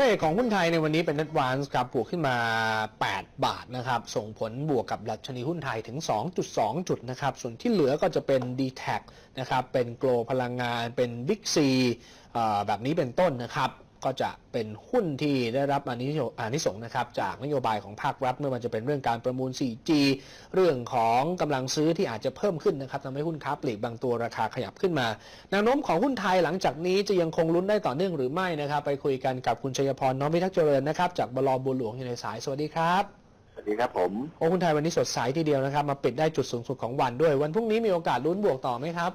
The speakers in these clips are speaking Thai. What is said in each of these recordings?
ระเอกของหุ้นไทยในวันนี้เป็นนัสวานส์ครับบวกขึ้นมา 8 บาทนะครับส่งผลบวกกับดัชนีหุ้นไทยถึง 2.2 จุดนะครับส่วนที่เหลือก็จะเป็น d t แทนะครับเป็นโกลพลังงานเป็นบิ๊กซีแบบนี้เป็นต้นนะครับ ก็จะเป็นหุ้นที่ได้รับอานิสงส์อานิสงส์นะครับจากนโยบายของภาครัฐไม่ว่าจะเป็นเรื่องการประมูล 4G เรื่องของกำลังซื้อที่อาจจะเพิ่มขึ้นนะครับทำให้หุ้นค้าปลีกบางตัวราคาขยับขึ้นมาแนวโน้มของหุ้นไทยหลังจากนี้จะยังคงลุ้นได้ต่อเนื่องหรือไม่นะครับไปคุยกันกับคุณชัยพรน้อมพิทักษ์เจริญนะครับจากบลบัวหลวงอยู่ในสายสวัสดีครับสวัสดีครับผมโอ้หุ้นไทยวันนี้สดใสทีเดียวนะครับ มาปิดได้จุดสูงสุดของวันด้วย วันพรุ่งนี้มีโอกาสลุ้นบวกต่อไหมครับ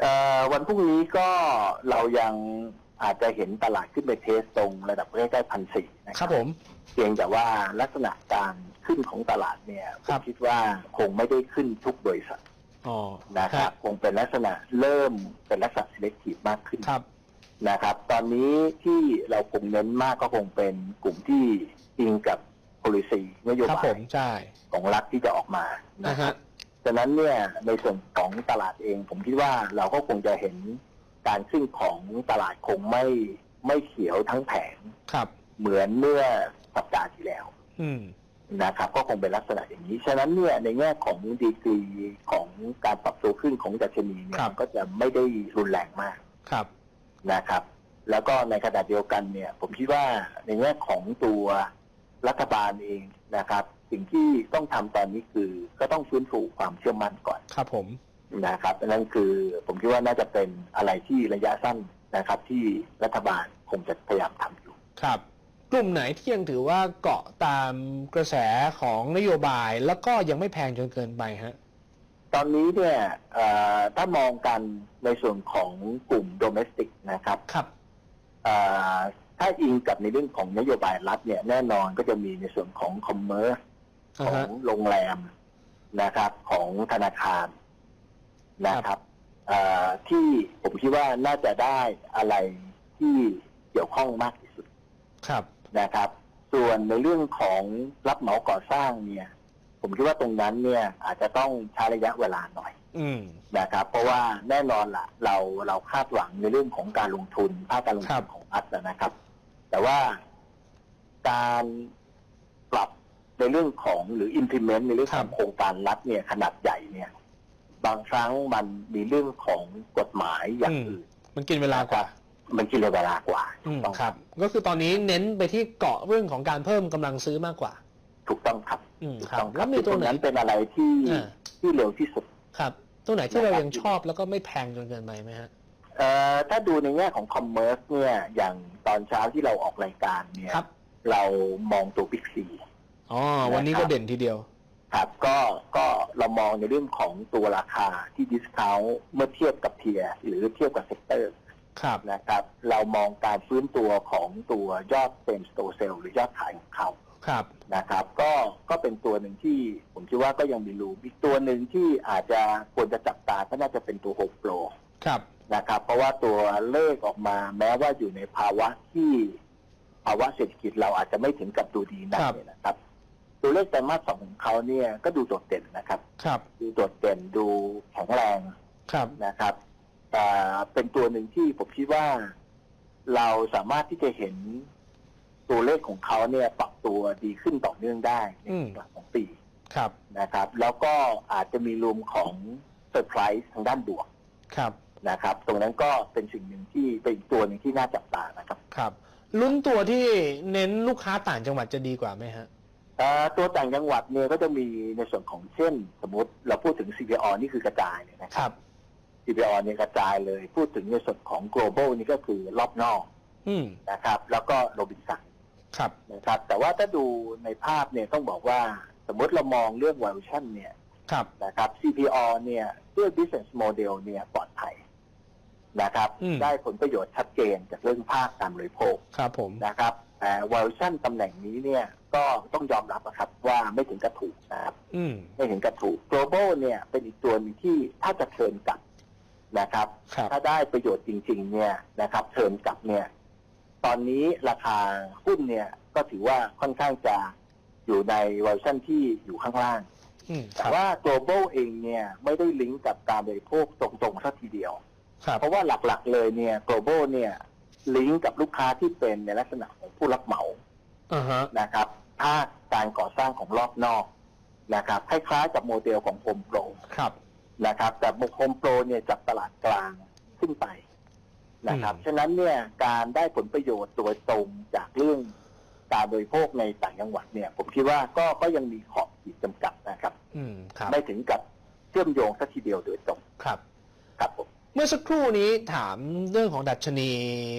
เอ่อวันพรุ่งนี้ก็เรายัง อาจจะเห็นตลาดขึ้นไปเทสตรงระดับใกล้ๆพันสี่นะคครัรับบผม เพียงแต่ว่าลักษณะการขึ้นของตลาดเนี่ยผครัมบ คิดว่าคงไม่ได้ขึ้นทุกบริษัทอ๋อนะครับคงเป็นลักษณะเริ่มเป็นลักษณะ selective มากขึ้น ครับ นะครับตอนนี้ที่เราคงเน้นมากก็คงเป็นกลุ่มที่อิงกับ policy นโยครับบาผยม ใช่ของรัฐที่จะออกมานะนะครัฮะบฉะนั้นเนี่ยในส่วนของตลาดเองผมคิดว่าเราก็คงจะเห็น การขึ้นของตลาดคงไม่ไม่เขียวทั้งแผงครับ เหมือนเมื่อสัปดาห์ที่แล้ว อืมนะครับ ก็คงเป็นลักษณะอย่างนี้ ฉะนั้นเนี่ยในแง่ของดีกรีของการปรับตัวขึ้นของดัชนีเนี่ยครับมันก็จะไม่ได้รุนแรงมากครับนะครับ แล้วก็ในขณะเดียวกันเนี่ย ผมคิดว่าในแง่ของตัวรัฐบาลเองนะครับ สิ่งที่ต้องทำตอนนี้คือ ก็ต้องฟื้นฟูความเชื่อมั่นก่อนครับผม นะครับนั่นคือผมคิดว่าน่าจะเป็นอะไรที่ระยะสั้นนะครับ ที่รัฐบาลคงจะพยายามทำอยู่ครับกลุ่มไหนที่ยังถือว่าเกาะตามกระแสของนโยบายแล้วก็ยังไม่แพงจนเกินไปฮะตอนนี้เนี่ยเอ่อถ้ามองกันในส่วนของกลุ่มโดเมสติกนะครับครับเอ่อถ้าอิงกับในเรื่องของนโยบายรัฐเนี่ยแน่นอนก็จะมีในส่วนของคอมเมอร์สอ่าของฮะโรงแรมนะครับ ของธนาคาร นะครับเอ่อที่ผมคิดว่าน่าจะได้อะไรที่เกี่ยวข้องมากที่สุดครับนะครับ ส่วนในเรื่องของรับเหมาก่อสร้างเนี่ย ผมคิดว่าตรงนั้นเนี่ยอาจจะต้องใช้ระยะเวลาหน่อยอืมนะครับ เพราะว่าแน่นอนละเราเราคาดหวังในเรื่องของการลงทุนภาคการลงครัทุบนของรัฐนะครับ แต่ว่าการปรับในเรื่องของหรือ implement ในเรื่องของโครงการรัฐเนี่ยขนาดใหญ่เนี่ยบางครั้งมันมีเรื่องของกฎหมายอย่างอื่นมันกินเวลากว่า มันกินเวลากว่าอืมต้องครับ ก็คือตอนนี้เน้นไปที่เกาะเรื่องของการเพิ่มกำลังซื้อมากกว่า ถูกต้องครับอืมถูกครับต้องคแล้รับวมีตัวตรงไหนนั้นเป็นอะไรที่อ่าที่เร็วที่สุดครับ ตัวไหนที่เรานะครับยังชอบแล้วก็ไม่แพงจนเกินไปไหมฮะเอ่อถ้าดูในแง่ของคอมเมอร์สเนี่ยอย่างตอนเช้าที่เราออกรายการเนี่ยครับเรามองตัวบิ๊กซีอ๋อวันนี้ก็เด่นทีเดียว ครับก็ก็เรามองในเรื่องของตัวราคาที่ดิสคาวเมื่อเทียบกับเทียร์หรือเทียบกับเซกเตอร์ครับนะครับ เรามองการฟื้นตัวของตัวยอดเซมสโตเซลหรือยอดขายของเขาครับนะครับ ก็ก็เป็นตัวหนึ่งที่ผมคิดว่าก็ยังมีรูมอีกตัวหนึ่งที่อาจจะควรจะจับตาก็น่าจะเป็นตัวโฮโปรครับนะครับ เพราะว่าตัวเลขออกมาแม้ว่าอยู่ในภาวะที่ภาวะเศรษฐกิจเราอาจจะไม่ถึงกับดูดีนักครับเนี่ยนะครับ ตัวเลขไตรมาสสองของเขาเนี่ยก็ดูโดดเด่นนะครับ ครับ ดูโดดเด่นดูแข็งแรงครับ นะครับแต่เป็นตัวหนึ่งที่ผมคิดว่า เราสามารถที่จะเห็นตัวเลขของเขาเนี่ยปรับตัวดีขึ้นต่อเนื่องได้ในอืมช่วงของปีครับ นะครับ แล้วก็อาจจะมีรวมของเซอร์ไพรส์ทางด้านบวกครับ นะครับ ตรงนั้นก็เป็นสิ่งหนึ่งที่เป็นอีกตัวหนึ่งที่น่าจับตานะครับ ครับ ลุ้นตัวที่เน้นลูกค้าต่างจังหวัดจะดีกว่าไหมฮะเอ่อ ตัวต่างจังหวัดเนี่ยก็จะมีในส่วนของเช่น สมมติเราพูดถึง CPO นี่คือกระจายเนี่ยนะคครับ รับ CPO เนี่ยกระจายเลย พูดถึงในส่วนของ global นี่ก็คือรอบนอกอืมนะครับ แล้วก็โรบินสันครับ นะครับ แต่ว่าถ้าดูในภาพเนี่ยต้องบอกว่าสมมติเรามองเรื่อง valuation เนี่ยครับ นะครับ CPO เนี่ยด้วย business model เนี่ยปลอดภัยนะครับ อืม ได้ผลประโยชน์ชัดเจนจากเรื่องภาคการบริโภค ครับผม นะครับแต่ valuation ตำแหน่งนี้เนี่ย ก็ต้องยอมรับนะครับว่าไม่ถึงกระถูกนะครับอืมไม่ถึงกระถูก global เนี่ยเป็นอีกตัวหนึงที่ถ้าจะเทิร์นกลับนะครับ ครับ ถ้าได้ประโยชน์จริง ๆ เนี่ยนะครับเทิร์นกลับเนี่ย ตอนนี้ราคาหุ้นเนี่ยก็ถือว่าค่อนข้างจะอยู่ในเวอร์ชันที่อยู่ข้างล่าง อืมคแต่รับว่า global เองเนี่ยไม่ได้ลิงก์กับการบริโภคตรงๆสักทีเดียว ครับเพราะว่าหลักๆเลยเนี่ย global เนี่ยลิงก์กับลูกค้าที่เป็นในลักษณะของผู้รับเหมาอ่าฮะนะครับ ภาคการก่อสร้างของรอบนอกนะครับคล้ายๆกับโมเดลของโฮมโปรครับนะครับ แต่โฮมโปรเนี่ยจากตลาดกลางขึ้นไปนะครับอืมฉะนั้นเนี่ยการได้ผลประโยชน์โดยตรงจากเรื่องการบริโภคในต่างจังหวัดเนี่ย ผมคิดว่าก็ก็ยังมีขอบขีดจำกัดนะครับ อืมครับ ไม่ถึงกับเชื่อมโยงสักทีเดียวโดยตรงครับ ครับผม เมื่อสักครู่นี้ถามเรื่องของดัชนี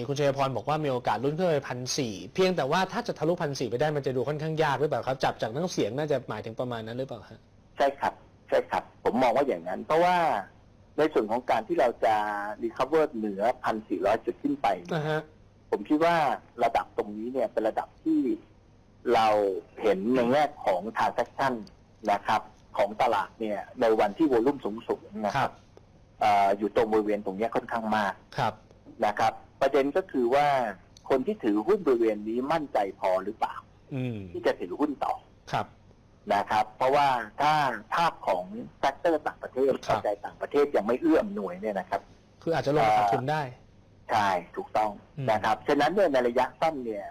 คุณชัยพรบอกว่ามีโอกาสลุ้นขึ้นไปพันสี่เพียงแต่ว่าถ้าจะทะลุพันสี่ไปได้มันจะดูค่อนข้างยากหรือเปล่าครับ จับจากน้ำเสียงน่าจะหมายถึงประมาณนั้นหรือเปล่าฮะใช่ครับใช่ครับ ผมมองว่าอย่างนั้น เพราะว่าในส่วนของการที่เราจะรีคา v e r เหนือพันสี่ร้อยจุดขึ้นไปเนี่ยนะฮะ ผมคิดว่าระดับตรงนี้เนี่ยเป็นระดับที่เราเห็นในแง่ของ transaction นะครับ ของตลาดเนี่ยในวันที่วอลุ่มสูงๆนะคครัรับบเอออยู่ตรงบริเวณตรงเนี้ยค่อนข้างมากครับนะครับ ประเด็นก็คือว่าคนที่ถือหุ้นบริเวณนี้มั่นใจพอหรือเปล่าอืมที่จะถือหุ้นต่อครับนะครับ เพราะว่าถ้าภาพของแฟกเตอร์ต่างประเทศครับปัจจัยต่างประเทศยังไม่เอื้อมหน่วยเนี่ยนะครับ คืออาจจะลงขาดทุนได้ใช่ถูกต้องอืมนะครับฉะนั้นเนี่ยในระยะสั้นเนี่ย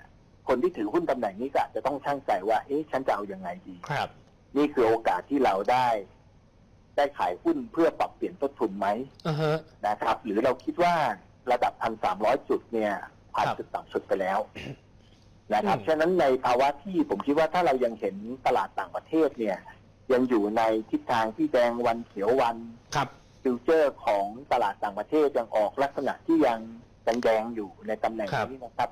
คนที่ถือหุ้นตำแหน่งนี้ก็อาจจะต้องช่างใจว่า เอ๊ะ ฉันจะเอายังไงดี ครับ นี่คือโอกาสที่เราได้ ได้ขายหุ้นเพื่อปรับเปลี่ยนต้นทุนไหมอ่าฮะ นะครับ หรือเราคิดว่าระดับพันสามร้อยจุดเนี่ยผ่านครับจุดต่ำสุดไปแล้ว นะครับ อืม ฉะนั้นในภาวะที่ผมคิดว่าถ้าเรายังเห็นตลาดต่างประเทศเนี่ย ยังอยู่ในทิศทางที่แดงวันเขียววัน ครับ ฟิวเจอร์ของตลาดต่างประเทศยังออกลักษณะที่ยังแดงๆอยู่ในตำแหน่งครับ นี้นะครับ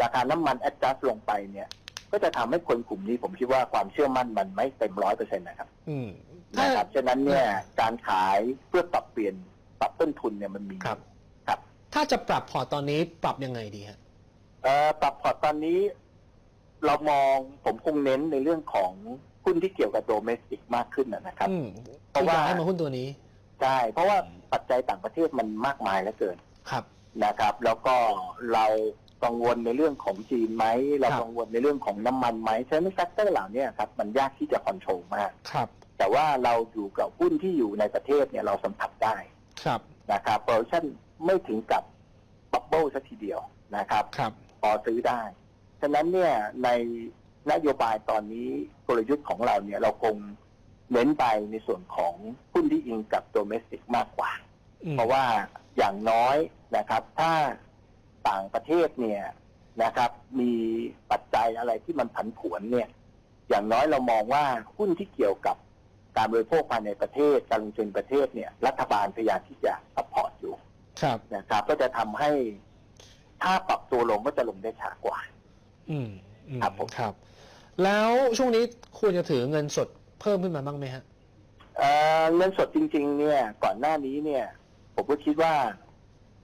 ราคาน้ำมันแอดจัสลงไปเนี่ย ก็จะทำให้คนกลุ่มนี้ผมคิดว่าความเชื่อมั่นมันไม่เต็มร้อยเปอร์เซ็นต์นะครับอืมถ้านะครับฉะนั้นเนี่ยการขายเพื่อปรับเปลี่ยนปรับต้นทุนเนี่ยมันมีครับ ครับ ถ้าจะปรับพอร์ตตอนนี้ปรับยังไงดีฮะเอ่อปรับพอร์ตตอนนี้ เรามองผมคงเน้นในเรื่องของหุ้นที่เกี่ยวกับโดเมสติกมากขึ้นนะนะครับอืมเพราะว่าที่ย้ายมาหุ้นตัวนี้ใช่เพราะว่าปัจจัยต่างประเทศมันมากมายเหลือเกินครับนะครับ แล้วก็เรา กังวลในเรื่องของจีนไหมเราครับ กังวลในเรื่องของน้ำมันไหมฉะนั้นแฟกเตอร์เหล่านี้ครับมันยากที่จะคอนโทรลมาก ครับแต่ว่าเราอยู่กับหุ้นที่อยู่ในประเทศเนี่ยเราสัมผัสได้ครับนะครับโปรโมชั่นไม่ถึงกับบับเบิลสักทีเดียวนะครับ ครับพอซื้อได้ ฉะนั้นเนี่ยในนโยบายตอนนี้กลยุทธ์ของเราเนี่ยเราคงเน้นไปในส่วนของหุ้นที่อิงกับโดเมสติกมากกว่า อืมเพราะว่าอย่างน้อยนะครับ ถ้า ต่างประเทศเนี่ยนะครับ มีปัจจัยอะไรที่มันผันผวนเนี่ย อย่างน้อยเรามองว่าหุ้นที่เกี่ยวกับการบริโภคภายในประเทศ การลงทุนประเทศเนี่ย รัฐบาลพยายามที่จะซัพพอร์ตอยู่ครับนะครับ ก็จะทำให้ถ้าปรับตัวลงก็จะลงได้ช้ากว่าอืมอืมครับผมครับ แล้วช่วงนี้ควรจะถือเงินสดเพิ่มขึ้นมาบ้างไหมฮะเอ่อเงินสดจริง ๆ เนี่ย ก่อนหน้านี้เนี่ย ผมก็คิดว่า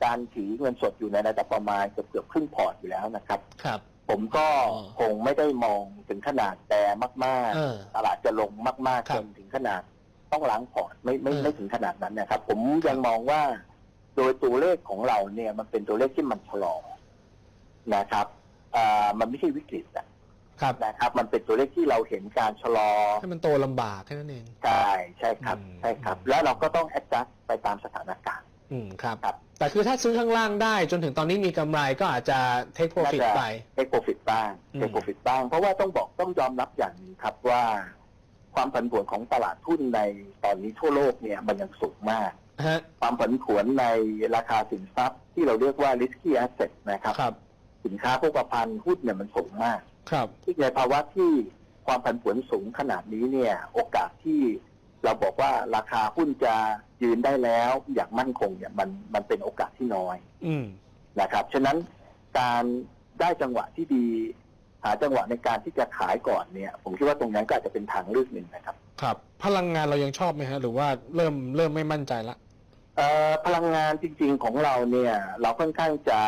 การถือเงินสดอยู่ในระดับประมาณเกือบเกือบๆครึ่งพอร์ตอยู่แล้วนะครับ ครับ ผมก็อ๋อคงไม่ได้มองถึงขนาดแต่มากเออ ๆ ตลาดจะลงมากๆครัจบนถึงขนาดต้องล้างพอร์ตไม่ไม่เออ ไม่ถึงขนาดนั้นนะครับ ผมยังมองว่า โดยตัวเลขของเราเนี่ย มันเป็นตัวเลขที่มันชะลอนะครับอ่ามันไม่ใช่วิกฤตอะครับนะครับ มันเป็นตัวเลขที่เราเห็นการชะลอ ให้มันโตลำบากแค่นั้นเอง ใช่ใช่ครับ อืม ใช่ครับ แล้วเราก็ต้อง adjust ไปตามสถานการณ์ อืมครับ ครับ แต่คือถ้าซื้อข้างล่างได้จนถึงตอนนี้มีกำไรก็อาจจะเทคโปรฟิตน่าจะ ไป เทคโปรฟิตบ้างอืม เทคโปรฟิตบ้าง เพราะว่าต้องบอกต้องยอมรับอย่างหนึงครับว่า ความผันผวนของตลาดหุ้นในตอนนี้ทั่วโลกเนี่ยมันยังสูงมาก ฮะความผันผวนในราคาสินทรัพย์ ที่เราเรียกว่า risky asset นะครับ ครับสินค้าโภคภัณฑ์หุ้นเนี่ยมันสูงมาก ครับ ที่ในภาวะที่ความผันผวนสูงขนาดนี้เนี่ย โอกาสที่ เราบอกว่าราคาหุ้นจะยืนได้แล้วอย่างมั่นคงเนี่ยมันมันเป็นโอกาสที่น้อยอืมนะครับ ฉะนั้นการได้จังหวะที่ดี หาจังหวะในการที่จะขายก่อนเนี่ย ผมคิดว่าตรงนั้นก็อาจจะเป็นทางเลือกหนึ่งนะครับ ครับ พลังงานเรายังชอบไหมฮะ หรือว่าเริ่มเริ่มไม่มั่นใจละเอ่อพลังงานจริง ๆของเราเนี่ย เราค่อนข้างจะ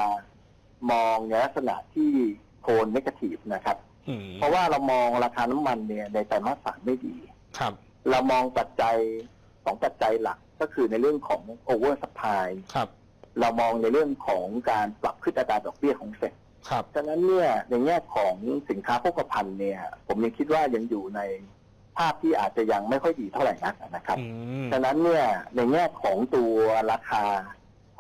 มองในลักษณะที่โทนนกาทีฟนะครับ อืมเพราะว่าเรามองราคาน้ำมันเนี่ยในไตรมาสสามไม่ดี ครับ เรามองปัจจัยสองปัจจัยหลักก็คือในเรื่องของโอเวอร์สปายครับเรามองในเรื่องของการปรับขึ้นอัตราดอกเบี้ยของเฟดครับฉะนั้นเนี่ยในแง่ของสินค้าโภคภัณฑ์เนี่ย ผมยังคิดว่ายังอยู่ในภาพที่อาจจะยังไม่ค่อยดีเท่าไหร่นักนะครับอืมฉะนั้นเนี่ยในแง่ของตัวราคา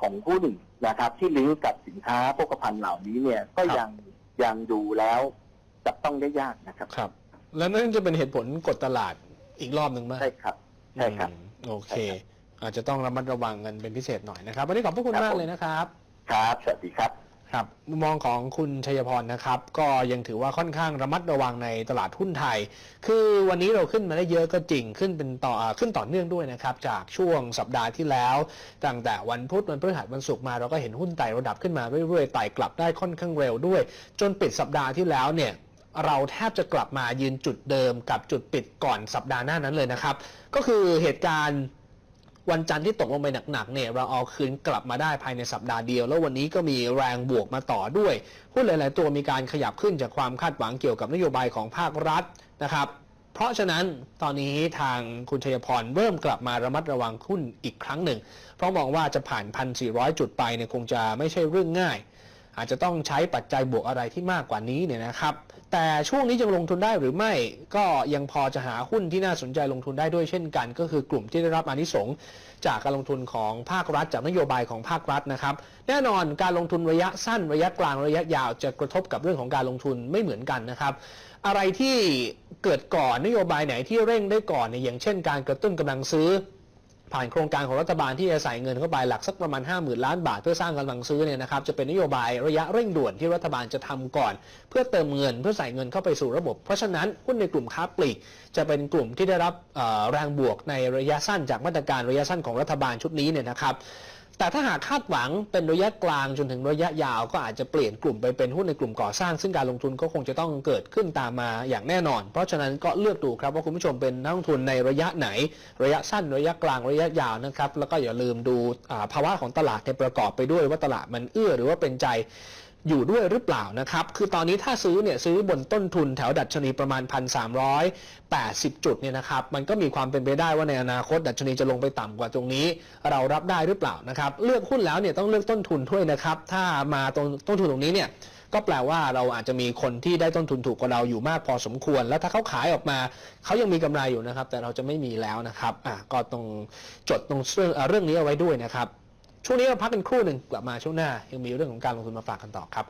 ของหุ้นนะครับ ที่ลิงก์กับสินค้าโภคภัณฑ์เหล่านี้เนี่ยก็ครับยังยังดูแล้วจับต้องได้ยากนะครับครับ แล้วนั่นจะเป็นเหตุผลกดตลาด อีกรอบหนึ่งไหมใช่ครับใช่ครับอืมโอเคใช่ครับอาจจะต้องระมัดระวังกันเป็นพิเศษหน่อยนะครับ วันนี้ขอบพระคุณครับมากผมเลยนะครับ ครับสวัสดีครับ ครับมุมมองของคุณชัยพรนะครับ ก็ยังถือว่าค่อนข้างระมัดระวังในตลาดหุ้นไทย คือวันนี้เราขึ้นมาได้เยอะก็จริงขึ้นเป็นต่ออ่าขึ้นต่อเนื่องด้วยนะครับ จากช่วงสัปดาห์ที่แล้ว ตั้งแต่วันพุธวันพฤหัสวันศุกร์มาเราก็เห็นหุ้นไต่ระดับขึ้นมาเรื่อยๆไต่กลับได้ค่อนข้างเร็วด้วย จนปิดสัปดาห์ที่แล้วเนี่ย เราแทบจะกลับมายืนจุดเดิมกับจุดปิดก่อนสัปดาห์หน้านั้นเลยนะครับ ก็คือเหตุการณ์วันจันทร์ที่ตกลงไปหนักๆเนี่ยเราเอาคืนกลับมาได้ภายในสัปดาห์เดียว แล้ววันนี้ก็มีแรงบวกมาต่อด้วยหุ้นหลาย ๆ ตัวมีการขยับขึ้นจากความคาดหวังเกี่ยวกับนโยบายของภาครัฐนะครับ เพราะฉะนั้นตอนนี้ทางคุณชัยพรเริ่มกลับมาระมัดระวังหุ้นอีกครั้งหนึ่ง เพราะมองว่าจะผ่าน 1,400 จุดไปเนี่ยคงจะไม่ใช่เรื่องง่าย อาจจะต้องใช้ปัจจัยบวกอะไรที่มากกว่านี้เนี่ยนะครับ แต่ช่วงนี้ยังลงทุนได้หรือไม่ก็ยังพอจะหาหุ้นที่น่าสนใจลงทุนได้ด้วยเช่นกัน ก็คือกลุ่มที่ได้รับอานิสงส์จากการลงทุนของภาครัฐ จากนโยบายของภาครัฐนะครับ แน่นอนการลงทุนระยะสั้นระยะกลางระยะยาวจะกระทบกับเรื่องของการลงทุนไม่เหมือนกันนะครับ อะไรที่เกิดก่อนนโยบายไหนที่เร่งได้ก่อนเนี่ยอย่างเช่น การกระตุ้นกำลังซื้อ ผ่านโครงการของรัฐบาลที่จะใส่เงินเข้าไปหลักสักประมาณ 5 0,000 ล้านบาท เพื่อสร้างกำลังซื้อเนี่ยนะครับจะเป็นนโยบายระยะเร่งด่วนที่รัฐบาลจะทำก่อน เพื่อเติมเงินเพื่อใส่เงินเข้าไปสู่ระบบ เพราะฉะนั้นหุ้นในกลุ่มค้าปลีกจะเป็นกลุ่มที่ได้รับแรงบวกในระยะสั้นจากมาตรการระยะสั้นของรัฐบาลชุดนี้เนี่ยนะครับ แต่ถ้าหากคาดหวังเป็นระยะกลางจนถึงระยะยาว ก็อาจจะเปลี่ยนกลุ่มไปเป็นหุ้นในกลุ่มก่อสร้าง ซึ่งการลงทุนก็คงจะต้องเกิดขึ้นตามมาอย่างแน่นอน เพราะฉะนั้นก็เลือกดูครับว่าคุณผู้ชมเป็นนักลงทุนในระยะไหน ระยะสั้นระยะกลางระยะยาวนะครับแล้วก็อย่าลืมดูภาวะของตลาดในประกอบไปด้วยว่าตลาดมันเอื้อหรือว่าเป็นใจ อยู่ด้วยหรือเปล่านะครับ คือตอนนี้ถ้าซื้อเนี่ยซื้อบนต้นทุนแถวดัชนีประมาณ 1,380 จุดเนี่ยนะครับ มันก็มีความเป็นไปได้ว่าในอนาคตดัชนีจะลงไปต่ำกว่าตรงนี้ เรารับได้หรือเปล่านะครับ เลือกหุ้นแล้วเนี่ยต้องเลือกต้นทุนด้วยนะครับ ถ้ามาตรงต้นทุนตรงนี้เนี่ยก็แปลว่าเราอาจจะมีคนที่ได้ต้นทุนถูกกว่าเราอยู่มากพอสมควร แล้วถ้าเขาขายออกมาเขายังมีกำไรอยู่นะครับ แต่เราจะไม่มีแล้วนะครับอะก็ต้องจดตรงเรื่องเรื่องนี้เอาไว้ด้วยนะครับ ช่วงนี้เราพักกันครู่หนึ่งกลับมาช่วงหน้ายังมีเรื่องของการลงทุนมาฝากกันต่อครับ